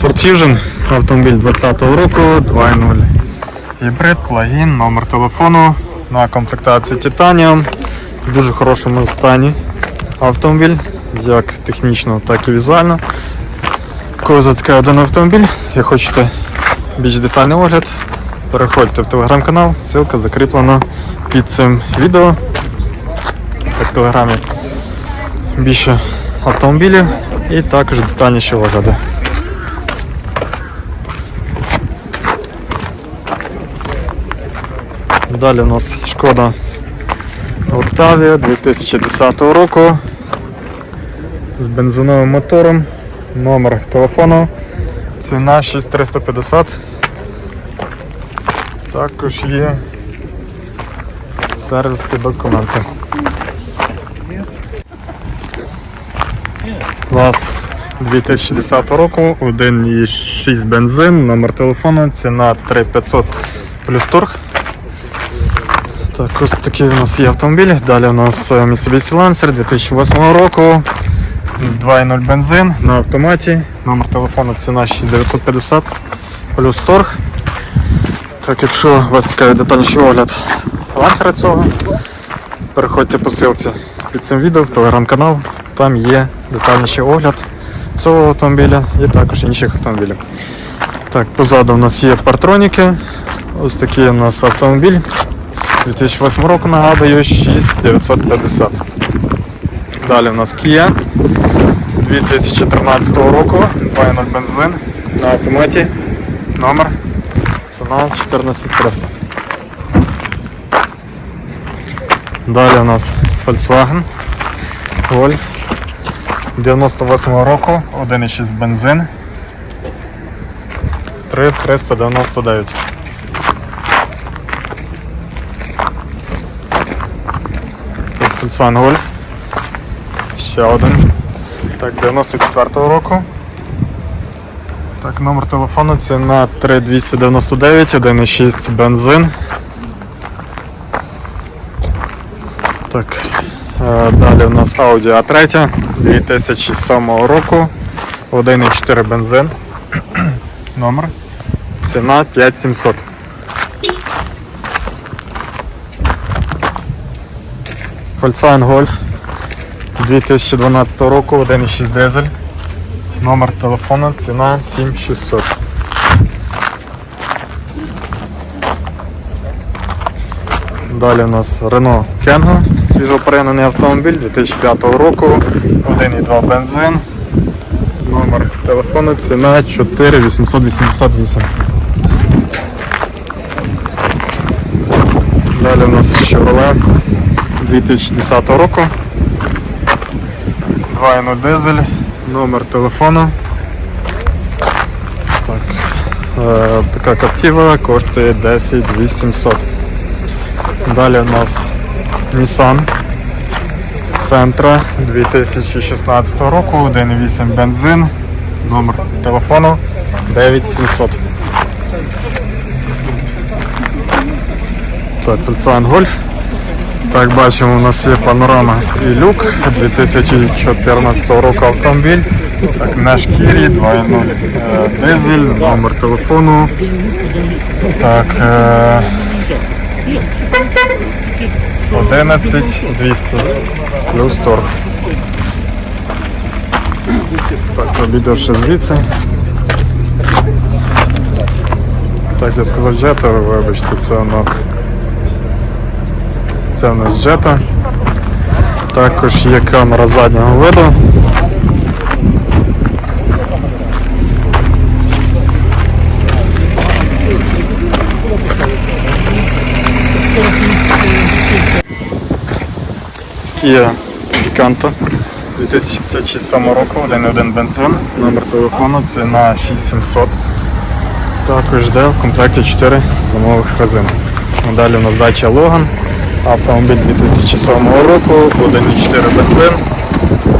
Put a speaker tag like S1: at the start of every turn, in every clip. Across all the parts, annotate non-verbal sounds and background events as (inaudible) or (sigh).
S1: Ford Fusion, автомобіль 2020 року, 2.0. Гібрид, плагін, номер телефону на комплектації Titanium. В дуже хорошому стані автомобіль, як технічно, так і візуально. Кого зацікавив даний автомобіль і хочете більш детальний огляд, переходьте в телеграм-канал, ссылка закріплена під цим відео. В телеграмі більше автомобілів і також детальніші огляди. Далі у нас шкода Octavia 2010 року з бензиновим мотором, номер телефону, ціна 6350. Також є сервісні документи. Клас 2010 року, 1,6 бензин, номер телефону, ціна 3500 плюс торг. Так, ось такий у нас є автомобіль. Далі у нас е, Mitsubishi Lancer 2008 року. 2.0 бензин на автоматі. Номер телефону ціна 6950 плюс торг. Так, якщо вас цікавить детальніший огляд лансера цього, переходьте по ссылці під цим відео в телеграм-канал. Там є детальніший огляд цього автомобіля і також інших автомобілів. Так, позаду у нас є партроніки. Ось такий у нас автомобіль. 2008 року нагадую 6950. Далі у нас Kia 2013 року, 2.0 бензин на автоматі. Номер. Ціна 14300. Далі у нас Volkswagen Golf 98 року, 1.6 бензин. 3399. Volkswagen Golf. Ще один. Так, 94-го року. Так, номер телефону ціна 3299, 1,6 бензин. Так, е, далі у нас Audi A3 2007 року. 1,4 бензин. (clears throat) Номер. Ціна 5700. Volkswagen Golf 2012 року, 1,6 дизель. Номер телефону, ціна 7600. Далі у нас Renault Kangoo, свіжопоринений автомобіль 2005 року, 1,2 бензин. Номер телефону, ціна 4888. Далі у нас Chevrolet 2010 року. 2.0 дизель, номер телефону. Так. Е, така Captiva коштує 10 800. Далі у нас Nissan Sentra 2016 року, 1.8 бензин, номер телефону 9700. Так, Volkswagen Golf. Так, бачимо, у нас є панорама і люк 2014 року автомобіль. Так, на шкірі 2.0 е, дизель, номер телефону. Так, е, 11 200 плюс торг. Так, обійдешся звідси. Так, я сказав джета, вибачте, це у нас це у нас джета. Також є камера заднього виду. Kia Picanto 2007 року, 1.1 бензин, номер телефону, ціна 6700. Також йде в комплекті 4 зимових резин. Далі у нас дача Logan. Автомобіль 2007 року, 1.4 бензин.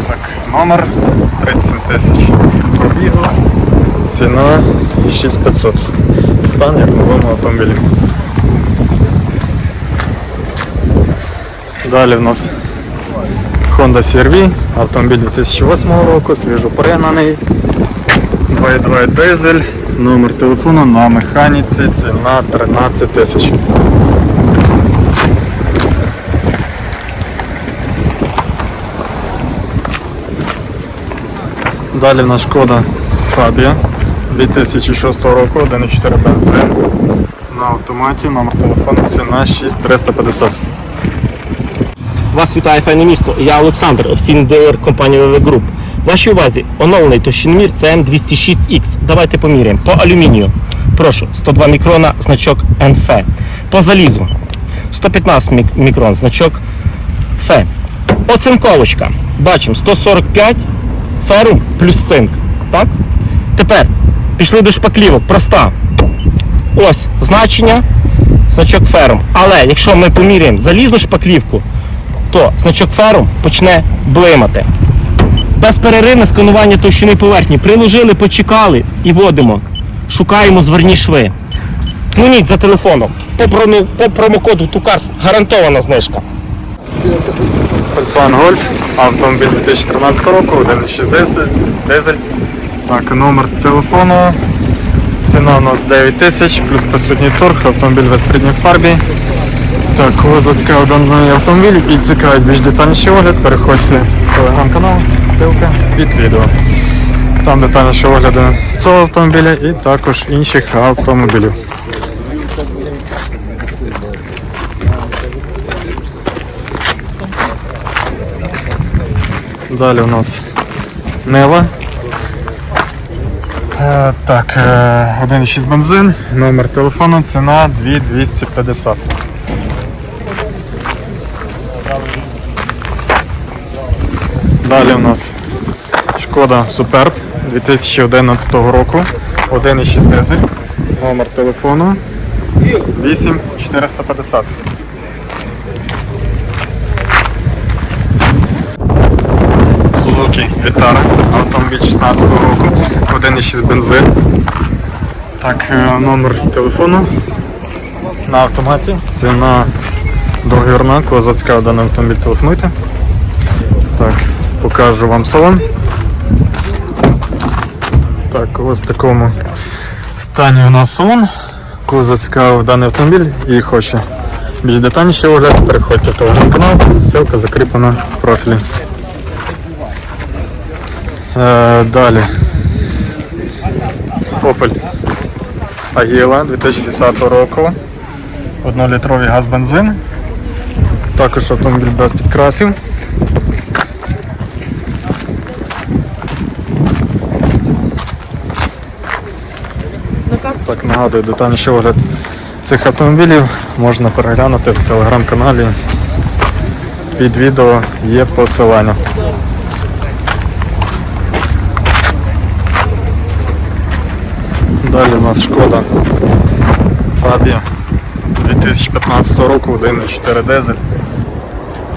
S1: Так, номер 37 тисяч пробігу. Ціна 6500. Стан як новому автомобілі. Далі в нас Honda CR-V, автомобіль 2008 року, свіжо пригнаний. 2.2 дизель, номер телефону на механіці, ціна 13 тисяч. Далі в нас шкода Фабія 2006 року, 1.4 бензин. На автоматі, номер телефону, ціна 6350.
S2: Вас вітає файне місто. Я Олександр, офіційний дилер компанії VV Group. Вашій увазі оновлений товщиномір CM206X. Давайте поміряємо. По алюмінію. Прошу, 102 мікрона, значок NF. По залізу 115 мікрон, значок F. Оцинковочка. Бачимо 145 ферум плюс цинк. Так? Тепер пішли до шпаклівок. Проста. Ось значення, значок ферум. Але якщо ми поміряємо залізну шпаклівку, то значок ферум почне блимати. Безперервне сканування товщини поверхні. Приложили, почекали і вводимо. Шукаємо зверні шви. Дзвоніть за телефоном. По промокоду ТУКАРС гарантована знижка.
S1: Volkswagen Golf, автомобіль 2013 року, 1.6 дизель. Так, номер телефону. Ціна у нас 9 тисяч, плюс присутній торг, автомобіль в срідній фарбі. Так, кого зацікавив даний автомобіль і цікавить більш детальніший огляд, переходьте в телеграм-канал, ссылка під відео. Там детальніші огляди цього автомобіля і також інших автомобілів. Далі у нас Нева. Е, так, е, 1,6 бензин, номер телефону, ціна 2250. Далі у нас Шкода Superb 2011 року, 1,6 дизель, номер телефону 8450. Suzuki Vitara, автомобіль 16 року, 1,6 бензин. Так, е, номер телефону на автоматі. Ціна договірна, кого зацікавив даний автомобіль, телефонуйте. Так, покажу вам салон. Так, ось в такому стані у нас салон. Кого зацікавив даний автомобіль і хоче більш детальніше огляд, переходьте в телеграм-канал, ссылка закріплена в профілі. Е, далі. Opel Agila 2010 року. 1-літровий газ-бензин. Також автомобіль без підкрасів. Так, нагадую, детальніший огляд цих автомобілів можна переглянути в телеграм-каналі. Під відео є посилання. Далі у нас шкода Фабія 2015 року, 1.4 дизель.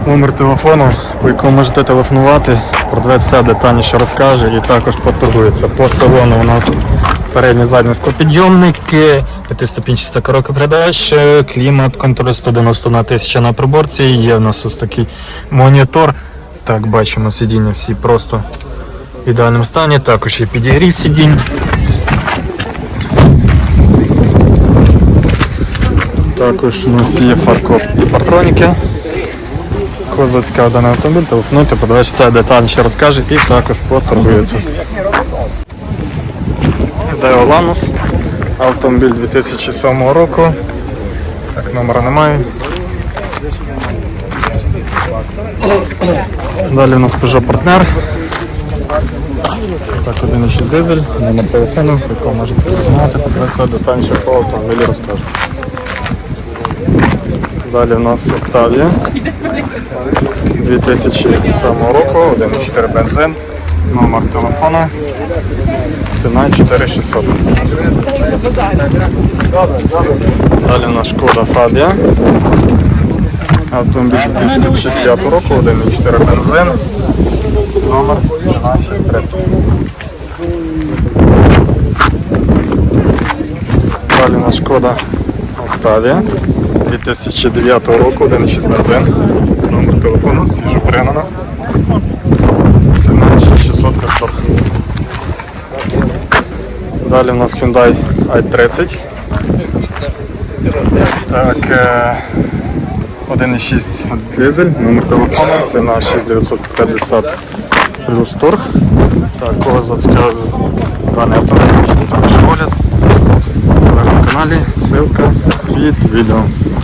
S1: Номер телефону, по якому можете телефонувати, продавець все детальніше розкаже і також поторгується. По салону у нас передній задній склопідйомники, п'ятиступінчаста коробка передач, клімат, контроль 190 на 1000 на приборці. Є в нас ось такий монітор. Так, бачимо сидіння всі просто в ідеальному стані. Також є підігрів сидінь. Також у нас є фаркоп і партроніки. Кого зацікавив даний автомобіль, телефонуйте, продавець все детальніше розкаже і також поторгується. Део Ланус, автомобіль 2007 року. Так, номера немає. Далі у нас Peugeot Partner. Так, 1.6 дизель, номер телефону, якому можете телефонувати, продавець все детальніше по автомобілі розкаже. Далі у нас Octavia 2007 року, 1.4 бензин, номер телефону, ціна 4600. Далі у нас Шкода Фабія. Автомобіль 2005 року, 1.4 бензин, номер ціна 6300. Далі у нас Шкода Октавія 2009 року, 1.6 бензин. Номер телефону, свіжо пригнано. Ціна 600 без торг. Далі у нас Hyundai i30. Так, е, 1,6 дизель, номер телефону, ціна 6950 плюс торг. Так, кого зацікавив даний автомобіль, наш огляд. На каналі, ссылка під відео.